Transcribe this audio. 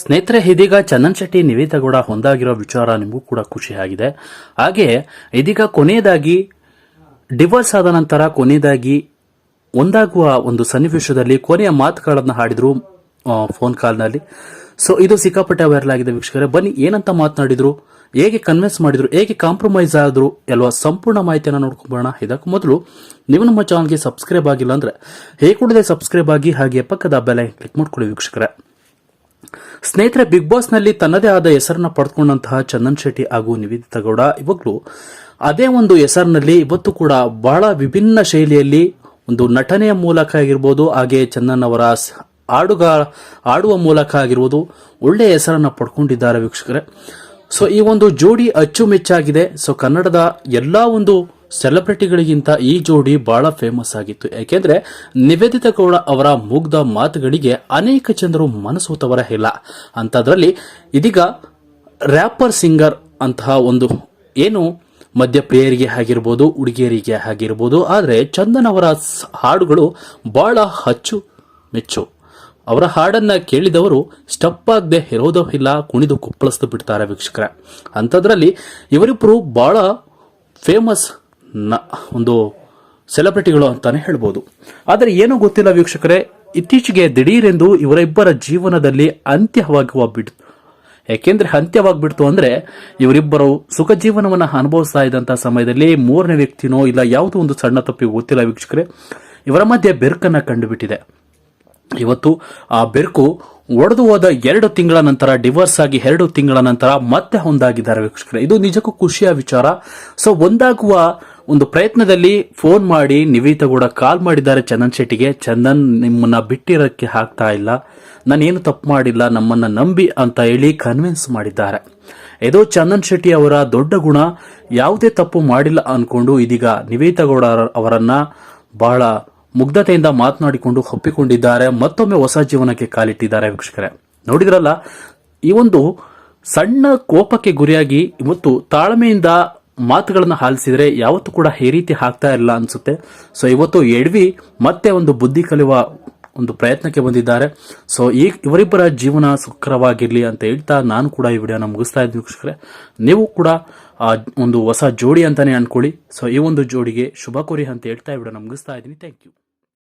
ಸ್ನೇಹಿತರೆ, ಇದೀಗ ಚಂದನ್ ಶೆಟ್ಟಿ ನಿವೇದಗೌಡ ಗೌಡ ಹೊಂದಾಗಿರೋ ವಿಚಾರ ನಿಮಗೂ ಕೂಡ ಖುಷಿಯಾಗಿದೆ. ಹಾಗೆ ಇದೀಗ ಕೊನೆಯದಾಗಿ ಡಿವೋರ್ಸ್ ಆದ ನಂತರ ಕೊನೆಯದಾಗಿ ಒಂದಾಗುವ ಒಂದು ಸನ್ನಿವೇಶದಲ್ಲಿ ಕೊನೆಯ ಮಾತುಗಳನ್ನು ಹಾಡಿದ್ರು ಫೋನ್ ಕಾಲ್ನಲ್ಲಿ. ಸೊ ಇದು ಸಿಕ್ಕಾಪಟ್ಟೆ ವೈರಲ್ ಆಗಿದೆ ವೀಕ್ಷಕರೇ. ಬನ್ನಿ, ಏನಂತ ಮಾತನಾಡಿದ್ರು, ಹೇಗೆ ಕನ್ವಿನ್ಸ್ ಮಾಡಿದ್ರು, ಹೇಗೆ ಕಾಂಪ್ರಮೈಸ್ ಆದ್ರು ಎಲ್ಲ ಸಂಪೂರ್ಣ ಮಾಹಿತಿಯನ್ನು ನೋಡ್ಕೊಂಬೋಣ ಇದಕ್ಕೂ ಮೊದಲು, ನೀವು ನಮ್ಮ ಚಾನಲ್ಗೆ ಸಬ್ಸ್ಕ್ರೈಬ್ ಆಗಿಲ್ಲ ಅಂದ್ರೆ, ಹೇಗೆ ಕೂಡಲೇ ಸಬ್ಸ್ಕ್ರೈಬ್ ಆಗಿ ಹಾಗೆ ಪಕ್ಕದ ಬೆಲೆ ಕ್ಲಿಕ್ ಮಾಡ್ಕೊಳ್ಳಿ ವೀಕ್ಷಕರೇ. ಸ್ನೇಹಿತರೆ ಬಿಗ್ ಬಾಸ್ನಲ್ಲಿ ತನ್ನದೇ ಆದ ಹೆಸರನ್ನ ಪಡೆದುಕೊಂಡಂತಹ ಚಂದನ್ ಶೆಟ್ಟಿ ಹಾಗೂ ನಿವೇದಿತಾ ಗೌಡ ಇವಾಗಲೂ ಅದೇ ಒಂದು ಹೆಸರಿನಲ್ಲಿ ಇವತ್ತು ಕೂಡ ಬಹಳ ವಿಭಿನ್ನ ಶೈಲಿಯಲ್ಲಿ ಒಂದು ನಟನೆಯ ಮೂಲಕ ಆಗಿರ್ಬೋದು, ಹಾಗೆ ಚಂದನ್ ಅವರ ಆಡುಗ ಆಡುವ ಮೂಲಕ ಆಗಿರ್ಬೋದು, ಒಳ್ಳೆಯ ಹೆಸರನ್ನ ಪಡ್ಕೊಂಡಿದ್ದಾರೆ ವೀಕ್ಷಕರೇ. ಸೊ ಈ ಒಂದು ಜೋಡಿ ಅಚ್ಚುಮೆಚ್ಚಾಗಿದೆ. ಸೊ ಕನ್ನಡದ ಎಲ್ಲಾ ಒಂದು ಸೆಲೆಬ್ರಿಟಿಗಳಿಗಿಂತ ಈ ಜೋಡಿ ಬಹಳ ಫೇಮಸ್ ಆಗಿತ್ತು. ಯಾಕೆಂದ್ರೆ ನಿವೇದಿತಾ ಗೌಡ ಅವರ ಮುಗ್ಧ ಮಾತುಗಳಿಗೆ ಅನೇಕ ಜನರು ಮನಸೋತವರ ಇಲ್ಲ. ಅಂತದ್ರಲ್ಲಿ ಇದೀಗ ರ್ಯಾಪರ್ ಸಿಂಗರ್ ಅಂತಹ ಒಂದು ಏನು ಮದ್ಯಪ್ರಿಯರಿಗೆ ಆಗಿರ್ಬೋದು, ಹುಡುಗಿಯರಿಗೆ ಆಗಿರ್ಬೋದು, ಆದರೆ ಚಂದನ್ ಅವರ ಹಾಡುಗಳು ಬಹಳ ಅಚ್ಚು ಮೆಚ್ಚು. ಅವರ ಹಾಡನ್ನ ಕೇಳಿದವರು ಸ್ಟಪ್ ಆಗದೆ ಇರೋದೋ ಇಲ್ಲ, ಕುಣಿದು ಕುಪ್ಪಳಿಸ್ದು ಬಿಡ್ತಾರೆ ವೀಕ್ಷಕರ. ಅಂಥದ್ರಲ್ಲಿ ಇವರಿಬ್ಬರು ಬಹಳ ಫೇಮಸ್ ಒಂದು ಸೆಲೆಬ್ರಿಟಿಗಳು ಅಂತಾನೆ ಹೇಳ್ಬೋದು. ಆದರೆ ಏನೂ ಗೊತ್ತಿಲ್ಲ ವೀಕ್ಷಕರೇ, ಇತ್ತೀಚೆಗೆ ದಿಢೀರೆಂದು ಇವರಿಬ್ಬರ ಜೀವನದಲ್ಲಿ ಅಂತ್ಯವಾಗುವ ಬಿಡ್ ಯಾಕೆಂದ್ರೆ ಅಂತ್ಯವಾಗ್ಬಿಡ್ತು ಅಂದ್ರೆ ಇವರಿಬ್ಬರು ಸುಖ ಜೀವನವನ್ನು ಅನುಭವಿಸ್ತಾ ಇದ್ದಂತಹ ಸಮಯದಲ್ಲಿ ಮೂರನೇ ವ್ಯಕ್ತಿನೋ ಇಲ್ಲ ಯಾವುದೋ ಒಂದು ಸಣ್ಣ ತಪ್ಪಿ ಗೊತ್ತಿಲ್ಲ ವೀಕ್ಷಕರೇ, ಇವರ ಮಧ್ಯೆ ಬೆರ್ಕನ್ನು ಕಂಡುಬಿಟ್ಟಿದೆ. ಇವತ್ತು ಆ ಬೆರ್ಕು ಒಡೆದು ಹೋದ ಎರಡು ತಿಂಗಳ ನಂತರ, ಡಿವೋರ್ಸ್ ಆಗಿ ಎರಡು ತಿಂಗಳ ನಂತರ ಮತ್ತೆ ಒಂದಾಗಿದ್ದಾರೆ ವೀಕ್ಷಕರೇ. ಇದು ನಿಜಕ್ಕೂ ಖುಷಿಯ ವಿಚಾರ. ಸೊ, ಒಂದಾಗುವ ಒಂದು ಪ್ರಯತ್ನದಲ್ಲಿ ಫೋನ್ ಮಾಡಿ ನಿವೇದಿತಾ ಕೂಡ ಕಾಲ್ ಮಾಡಿದ್ದಾರೆ ಚಂದನ್ ಶೆಟ್ಟಿಗೆ. ಚಂದನ್ ನಿಮ್ಮನ್ನ ಬಿಟ್ಟಿರೋಕ್ಕೆ ಆಗ್ತಾ ಇಲ್ಲ. ನಾನೇನು ತಪ್ಪು ಮಾಡಿಲ್ಲ, ನಮ್ಮನ್ನ ನಂಬಿ ಅಂತ ಹೇಳಿ ಕನ್ವಿನ್ಸ್ ಮಾಡಿದ್ದಾರೆ. ಇದು ಚಂದನ್ ಶೆಟ್ಟಿ ಅವರ ದೊಡ್ಡ ಗುಣ, ಯಾವುದೇ ತಪ್ಪು ಮಾಡಿಲ್ಲ ಅನ್ಕೊಂಡು ಇದೀಗ ನಿವೇದಿತಾ ಗೌಡ ಅವರನ್ನ ಬಹಳ ಮುಗ್ಧತೆಯಿಂದ ಮಾತನಾಡಿಕೊಂಡು ಒಪ್ಪಿಕೊಂಡಿದ್ದಾರೆ. ಮತ್ತೊಮ್ಮೆ ಹೊಸ ಜೀವನಕ್ಕೆ ಕಾಲಿಟ್ಟಿದ್ದಾರೆ ವೀಕ್ಷಕರೇ. ನೋಡಿದ್ರಲ್ಲ, ಈ ಒಂದು ಸಣ್ಣ ಕೋಪಕ್ಕೆ ಗುರಿಯಾಗಿ ಇವತ್ತು ತಾಳ್ಮೆಯಿಂದ ಮಾತುಗಳನ್ನು ಆಲಿಸಿದರೆ ಯಾವತ್ತೂ ಕೂಡ ಈ ರೀತಿ ಹಾಕ್ತಾ ಇಲ್ಲ ಅನ್ಸುತ್ತೆ. ಸೊ ಇವತ್ತು ಎಡ್ವಿ ಮತ್ತೆ ಒಂದು ಬುದ್ಧಿ ಕಲಿಯುವ ಒಂದು ಪ್ರಯತ್ನಕ್ಕೆ ಬಂದಿದ್ದಾರೆ. ಸೊ ಈ ಇವರಿಬ್ಬರ ಜೀವನ ಸುಖರವಾಗಿರಲಿ ಅಂತ ಹೇಳ್ತಾ ನಾನು ಕೂಡ ಈ ವಿಡಿಯೋನ ಮುಗಿಸ್ತಾ ಇದ್ದೀನಿ ವೀಕ್ಷಕರೇ. ನೀವು ಕೂಡ ಒಂದು ಹೊಸ ಜೋಡಿ ಅಂತಾನೆ ಅನ್ಕೊಳ್ಳಿ. ಸೊ ಈ ಒಂದು ಜೋಡಿಗೆ ಶುಭ ಕೋರಿ ಅಂತ ಹೇಳ್ತಾ ಈ ವಿಡಿಯೋನ ಮುಗಿಸ್ತಾ ಇದ್ದೀನಿ. Thank you